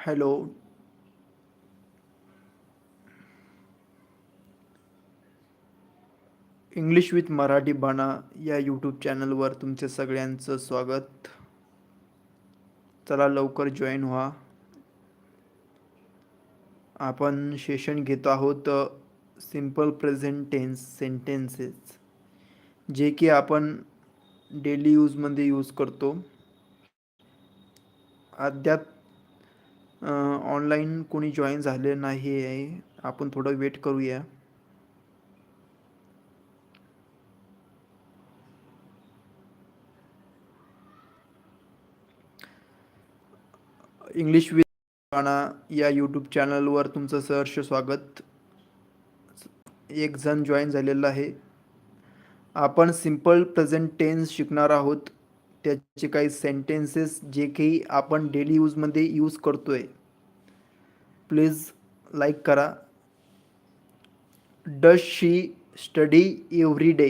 Hello. English with Marathi बाणा या YouTube चॅनलवर तुमचे सगळ्यांचं स्वागत. चला लवकर जॉईन व्हा. आपण सेशन घेतो आहोत सिंपल प्रेझेंट टेन्स सेंटेन्सेस जे की आपण डेली यूजमध्ये यूज करतो. अद्याप ऑनलाईन कोणी जॉईन झाले नाही आहे. आपण थोडं वेट करूया. इंग्लिश विथ या यूट्यूब चॅनलवर तुमचं सहर्ष स्वागत. एक जण जॉईन झालेलं आहे. आपण सिंपल प्रेझेंट टेन्स शिकणार आहोत. त्याचे काही सेंटेन्सेस जे काही आपण डेली यूजमध्ये यूज करतो आहे प्लीज लाईक करा. Does she study every day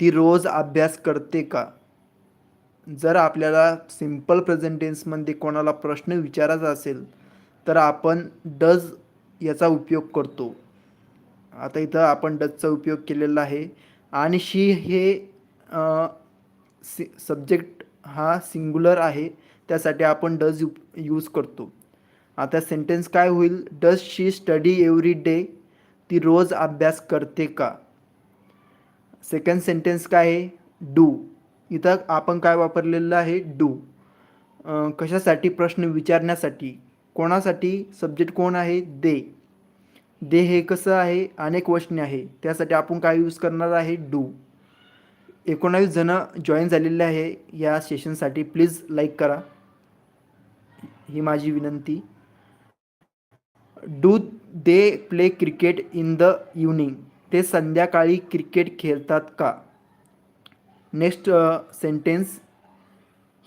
ती रोज अभ्यास करते का? जर आपल्याला सिंपल प्रेझेंटेन्समध्ये कोणाला प्रश्न विचारायचा असेल तर आपण डज याचा उपयोग करतो. आता इथं आपण डजचा उपयोग केलेला आहे. आणि शी हे सि सब्जेक्ट हा सिंग्युलर आहे त्यासाठी आपण डज यू यूज करतो. आता सेंटेन्स काय होईल? Does she study every day ती रोज अभ्यास करते का? सेकंड सेंटेन्स काय आहे? डू इथं आपण काय वापरलेलं आहे? डू कशासाठी? प्रश्न विचारण्यासाठी. कोणासाठी? सब्जेक्ट कोण आहे? दे दे हे कसं आहे? अनेक वचने आहे. त्यासाठी आपण काय यूज करणार आहे? डू एकोणावीस जणं जॉईन झालेले आहे या सेशनसाठी प्लीज लाईक करा. ही माझी विनंती. Do they play cricket in the evening ते संध्याकाळी क्रिकेट खेळतात का? Next sentence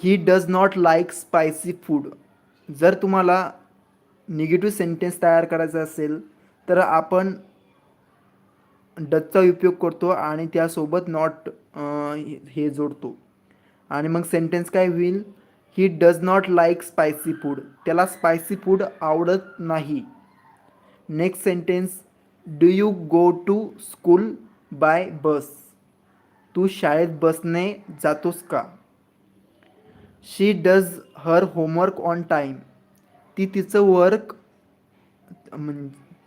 he does not like spicy food जर तुम्हाला निगेटिव्ह सेंटेन्स तयार करायचा असेल तर आपण डचचा उपयोग करतो आणि त्यासोबत नॉट हे जोडतो. आणि मग सेंटेन्स काय होईल? He does not like spicy food त्याला स्पायसी फूड आवडत नाही. Next sentence do you go to school by bus तू शाळेत बसने जातोस का? She does her homework on time ती तिचं वर्क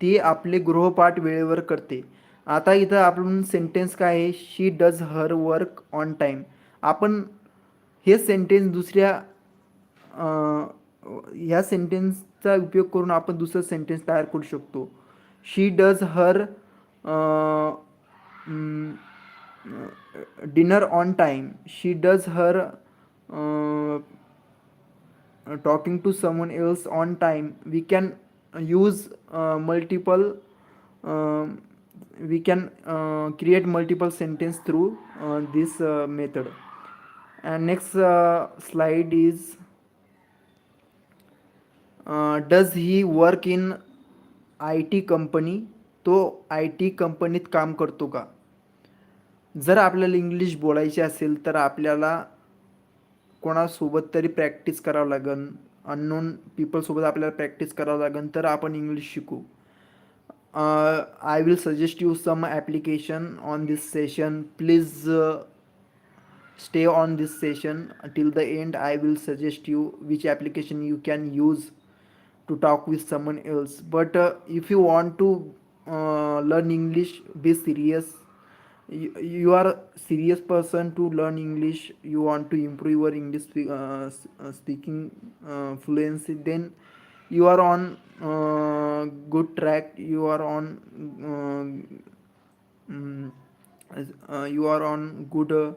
ती आपले गृहपाठ वेळेवर करते. आता इथं आपण सेंटेन्स काय आहे? She does her work on time आपण हे सेंटेन्स दुसऱ्या ह्या सेंटेन्सचा उपयोग करून आपण दुसरं सेंटेन्स तयार करू शकतो. She does her dinner on time she does her talking to someone else on time we can use multiple we can uh, create multiple sentence through uh, this uh, method. And next uh, slide is uh, does he work in I T company तो I T कंपनीत काम करतो का? जर आपल्याला English बोलायची असेल तर आपल्याला कोणासोबत तरी प्रॅक्टिस करावं लागेल अननोन पीपलसोबत आपल्याला प्रॅक्टिस करावं लागेल तर आपण इंग्लिश शिकू. Uh, I will suggest you some application on this session. Please uh, stay on this session till the end. I will suggest you which application you can use to talk with someone else. But uh, if you want to uh, learn English, be serious. You, you are a serious person to learn English. You want to improve your English uh, uh, speaking uh, fluency. Then you are on uh, good track. You are on uh, mm, uh, you are on good uh,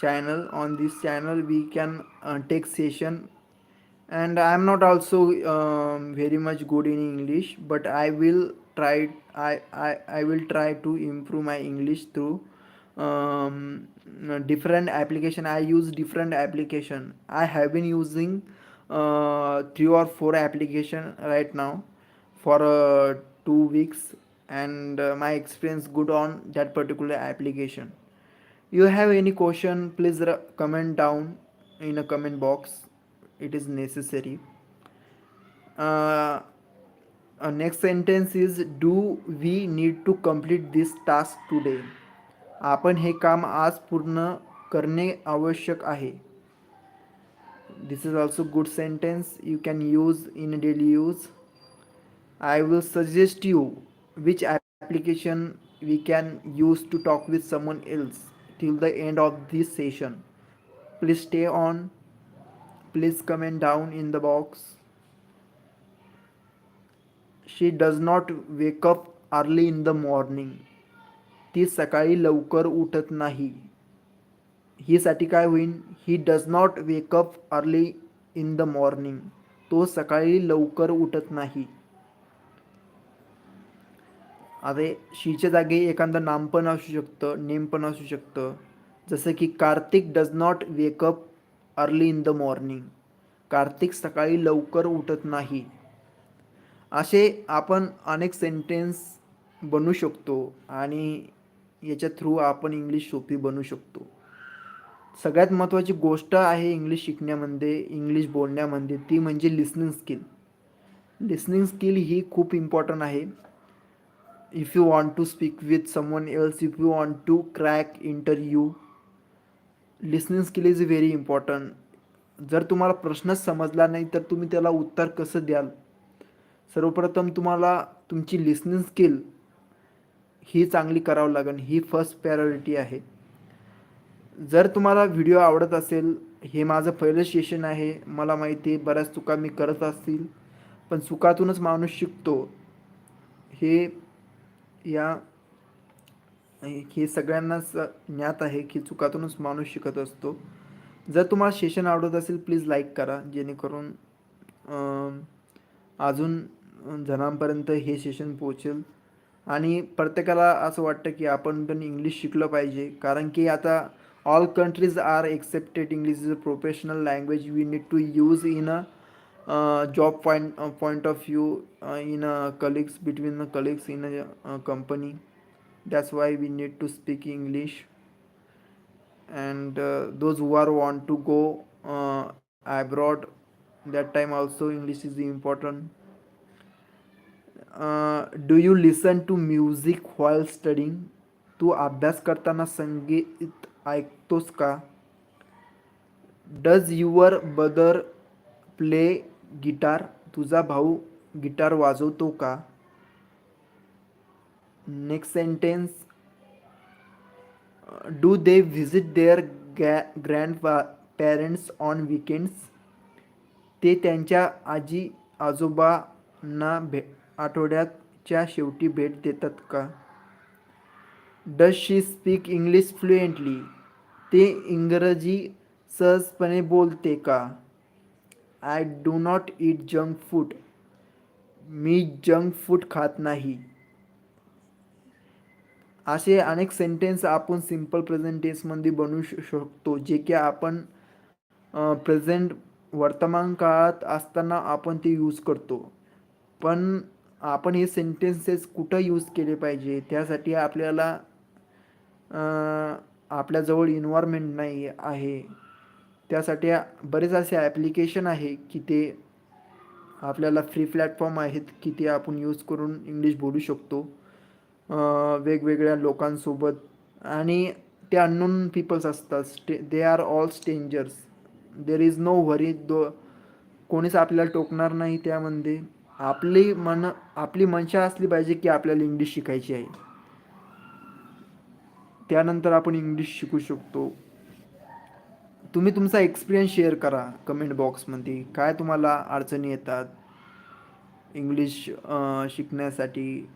channel. On this channel we can take session. And i am not also um, very much good in english but i will try I, I i will try to improve my english through um, different application. I use different application. I have been using uh, three or four application right now for uh, two weeks and uh, my experience good on that particular application you have any question please r- comment down in a comment box it is necessary next sentence is do we need to complete this task today आपण हे काम आज पूर्ण करणे आवश्यक आहे this is also good sentence you can use in daily use I will suggest you which application we can use to talk with someone else till the end of this session please stay on please comment down in the box she does not wake up early in the morning ती सकाळी लवकर उठत नाही हीसाठी काय होईल he does not wake up early in the morning तो सकाळी लवकर उठत नाही. अरे शीच्या जागी एखादं नाम पण असू शकतं नेम पण असू शकतं. जसं की Kartik does not wake up early in the morning Kartik सकाळी लवकर उठत नाही. असे आपण अनेक सेंटेन्स बनू शकतो आणि याच्या थ्रू आपण इंग्लिश सोपी बनू शकतो. सगळ्यात महत्त्वाची गोष्ट आहे इंग्लिश शिकण्यामध्ये इंग्लिश बोलण्यामध्ये ती म्हणजे लिसनिंग स्किल लिसनिंग स्किल ही खूप इम्पॉर्टंट आहे. If you want to speak with someone else if you want to crack interview listening skill is very important जर तुम्हाला प्रश्नच समजला नाही तर तुम्ही त्याला उत्तर कसं द्याल? सर्वप्रथम तुम्हाला तुमची लिसनिंग स्किल ही चांगली करावं लागेल. ही फर्स्ट प्रायोरिटी आहे. जर तुम्हाला व्हिडिओ आवडत असेल हे माझं पहिलं सेशन आहे. मला माहिती आहे बऱ्याच चुका मी करत असतील. पण चुकातूनच माणूस शिकतो. हे या हे सगळ्यांनाच ज्ञात आहे की चुकातूनच माणूस शिकत असतो. जर तुम्हाला सेशन आवडत असेल प्लीज लाईक करा. जेणेकरून अजून जणांपर्यंत हे सेशन पोचेल आणि प्रत्येकाला असं वाटतं की आपण पण इंग्लिश शिकलं पाहिजे. कारण की आता all countries are accepted English is a professional language we need to use in a job point point of view in a colleagues between the colleagues in a company that's why we need to speak english and uh, those who are want to go uh, abroad that time also english is important uh, do you listen to music while studying तू अभ्यास करताना संगीत ऐकतोस का? Does your brother play guitar तुझा भाऊ guitar वाजवतो का? Next sentence do they visit their गॅ ग्रँड पॅरेंट्स ऑन विकेंड्स ते त्यांच्या आजी आजोबांना भे आठवड्याच्या शेवटी भेट देतात का? Does she speak English fluently ते इंग्रजी सहजपणे बोलते का? I do not eat junk food मी जंक फूड खात नाही. असे अनेक सेंटेन्स आपण सिंपल प्रेझेंट टेन्समध्ये बनवू शकतो जे की आपण प्रेझेंट वर्तमान काळात असताना आपण ते यूज करतो. पण आपण हे सेंटेन्सेस कुठं यूज केले पाहिजे? त्यासाठी आपल्याला आपल्याजवळ इन्व्हायरमेंट नाही आहे. त्यासाठी बरेच असे ॲप्लिकेशन आहे की ते आपल्याला फ्री प्लॅटफॉर्म आहेत की ते आपण यूज करून इंग्लिश बोलू शकतो. वेगवेगळ्या लोकांसोबत आणि ते अननोन पीपल्स असतात. Stay they are all strangers there is no worry though कोणीच आपल्याला टोकणार नाही त्यामध्ये. आपली मन आपली मनशा असली पाहिजे की आपल्याला इंग्लिश शिकायची आहे. त्यानंतर आपण इंग्लिश शिकू शकतो. तुम्ही तुमचा एक्सपिरियन्स शेअर करा कमेंट बॉक्समध्ये काय तुम्हाला अडचणी येतात? इंग्लिश शिकण्यासाठी.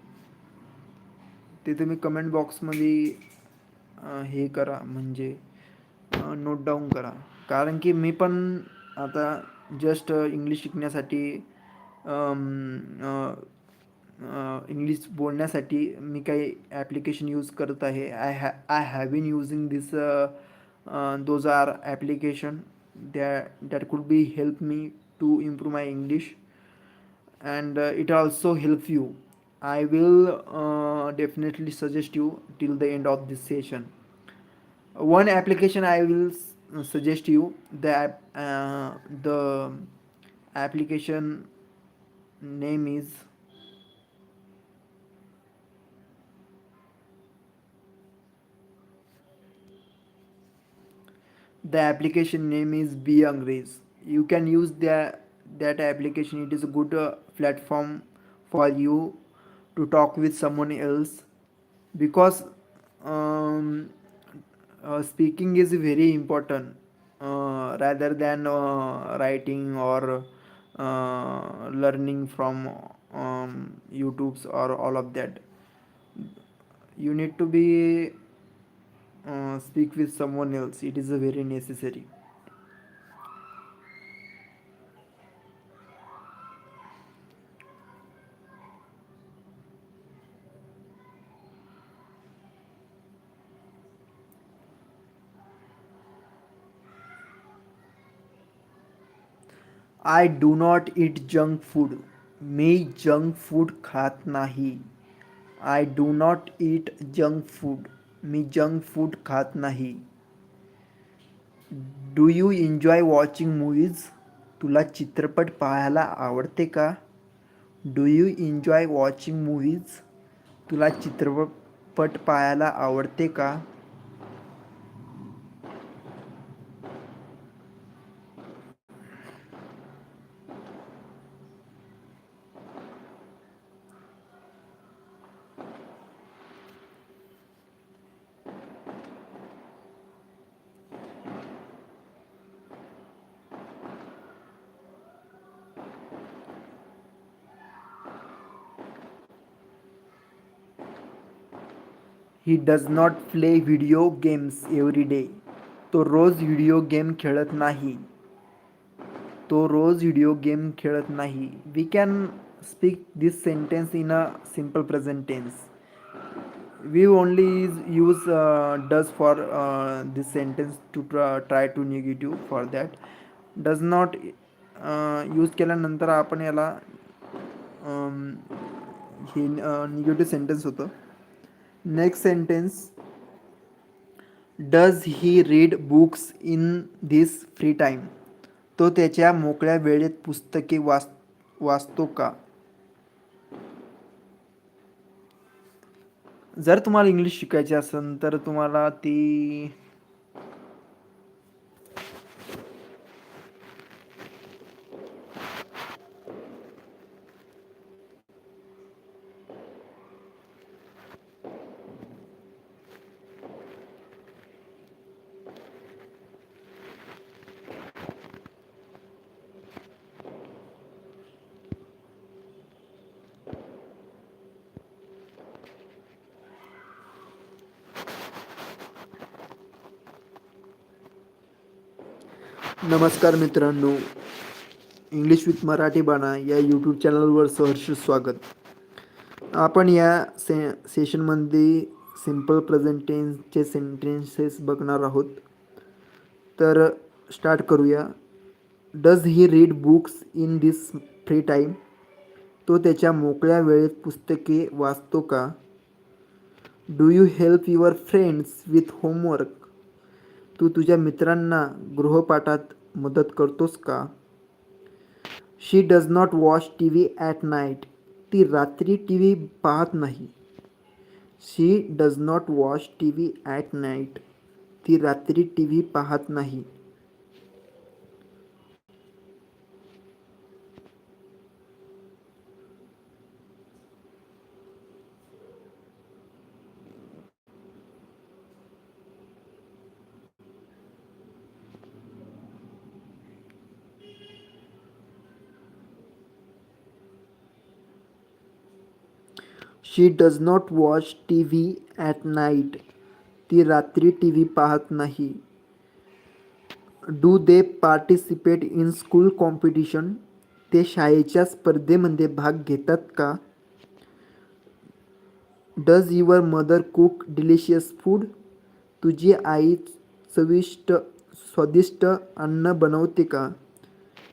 ते तुम्ही कमेंट बॉक्समध्ये हे करा. म्हणजे नोट डाऊन करा. कारण की मी पण आता जस्ट इंग्लिश शिकण्यासाठी इंग्लिश बोलण्यासाठी मी काही ॲप्लिकेशन यूज करत आहे आय हॅ I have been using this those are application द्या that could be help me to improve my English and it also help you I will uh, definitely suggest you till the end of this session. One application I will suggest you the uh, the application name is the application name is be angrez you can use that that application it is a good uh, platform for you to talk with someone else because um, uh, speaking is very important uh, rather than uh, writing or uh, learning from um, YouTube's or all of that. You need to be uh, speak with someone else. It is a very necessary. I do not eat junk food मी junk food खात नाही I do not eat junk food मी junk food खात नाही. Do you enjoy watching movies तुला चित्रपट पाहायला आवडते का? Do you enjoy watching movies तुला चित्रपट पाहायला आवडते का? He does not play video games every day तो रोज व्हिडिओ गेम खेळत नाही. तो रोज व्हिडिओ गेम खेळत नाही. We can speak this sentence in a simple present tense we is use does for does for to this try to try, for that does not use केल्यानंतर आपण याला um, हे uh, निगेटिव्ह सेंटेन्स होतं. Next sentence does he read books in this free time तो त्याच्या मोकळ्या वेळेत पुस्तके वाच वाचतो का? जर तुम्हाला इंग्लिश शिकायची असेल तर तुम्हाला ती नमस्कार मित्रांनो. इंग्लिश विथ मराठी बाणा या यूट्यूब चॅनलवर सहर्ष स्वागत. आपण या से सेशनमध्ये सिंपल प्रेझेंटेन्सचे सेंटेन्सेस बघणार आहोत. तर स्टार्ट करूया. Does he read books in this free time तो त्याच्या मोकळ्या वेळेत पुस्तके वाचतो का? Do you help your friends with homework तू तुझ्या मित्रांना गृहपाठात मदत करतोस का? She does not watch T V at night ती रात्री टी व्ही पाहत नाही. She does not watch T V at night ती रात्री टी व्ही पाहत नाही. She does not watch T V at night ती रात्री टी व्ही पाहत नाही. Do they participate in school competition ते शाळेच्या स्पर्धेमध्ये भाग घेतात का? Does your mother cook delicious food तुझी आई चविष्ट स्वादिष्ट अन्न बनवते का?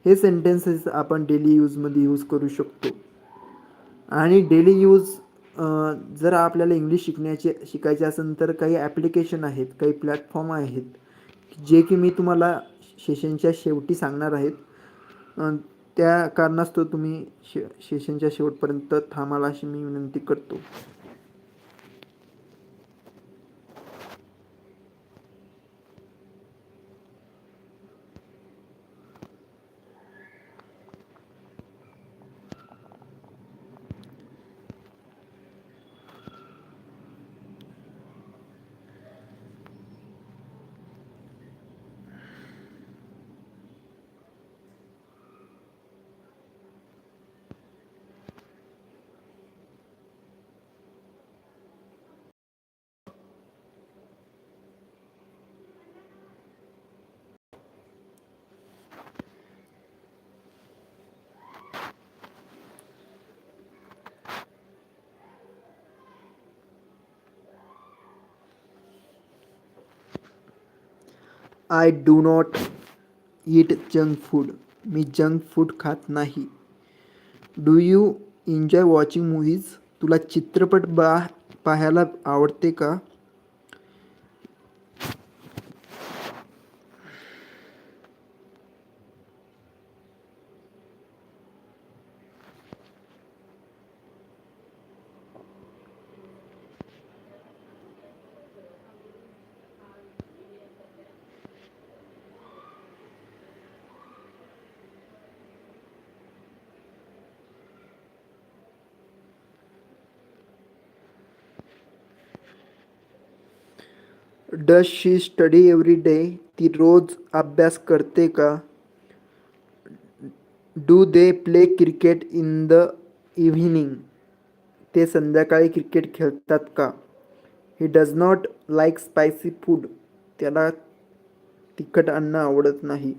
हे सेंटेन्सेस आपण डेली यूजमध्ये यूज करू शकतो. आणि डेली यूज जर आपल्याला इंग्लिश शिकण्याचे शिकायचे असेल तर काही ॲप्लिकेशन आहेत काही प्लॅटफॉर्म आहेत जे की मी तुम्हाला सेशनच्या शेवटी सांगणार आहेत. त्या कारणास्तव तुम्ही शे सेशनच्या शेवटपर्यंत थांबाल अशी मी विनंती करतो. I do not eat junk food मी जंक फूड खात नाही. Do you enjoy watching movies तुला चित्रपट बा पाहायला आवडते का? Does she study every day ती रोज अभ्यास करते का? Do they play cricket in the evening? ते संध्याकाळी क्रिकेट खेळतात का? He does not like spicy food त्याला तिखट अन्न आवडत नाही.